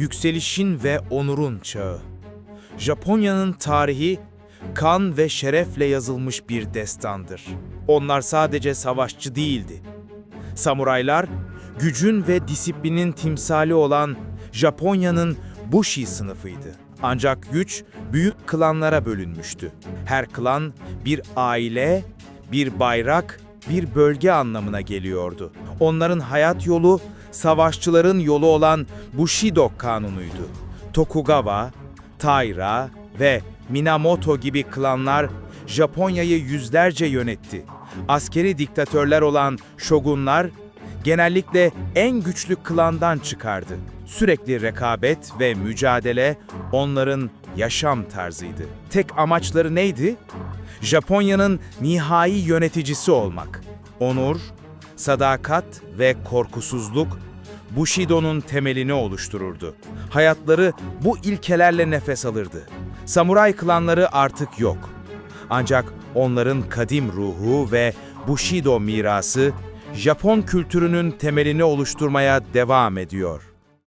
Yükselişin ve onurun çağı. Japonya'nın tarihi kan ve şerefle yazılmış bir destandır. Onlar sadece savaşçı değildi. Samuraylar, gücün ve disiplinin timsali olan Japonya'nın Bushi sınıfıydı. Ancak güç büyük klanlara bölünmüştü. Her klan bir aile, bir bayrak, bir bölge anlamına geliyordu. Onların hayat yolu savaşçıların yolu olan Bushido kanunuydu. Tokugawa, Taira ve Minamoto gibi klanlar Japonya'yı yüzlerce yönetti. Askeri diktatörler olan shogunlar genellikle en güçlü klandan çıkardı. Sürekli rekabet ve mücadele onların yaşam tarzıydı. Tek amaçları neydi? Japonya'nın nihai yöneticisi olmak. Onur, sadakat ve korkusuzluk Bushido'nun temelini oluştururdu. Hayatları bu ilkelerle nefes alırdı. Samuray klanları artık yok. Ancak onların kadim ruhu ve Bushido mirası Japon kültürünün temelini oluşturmaya devam ediyor.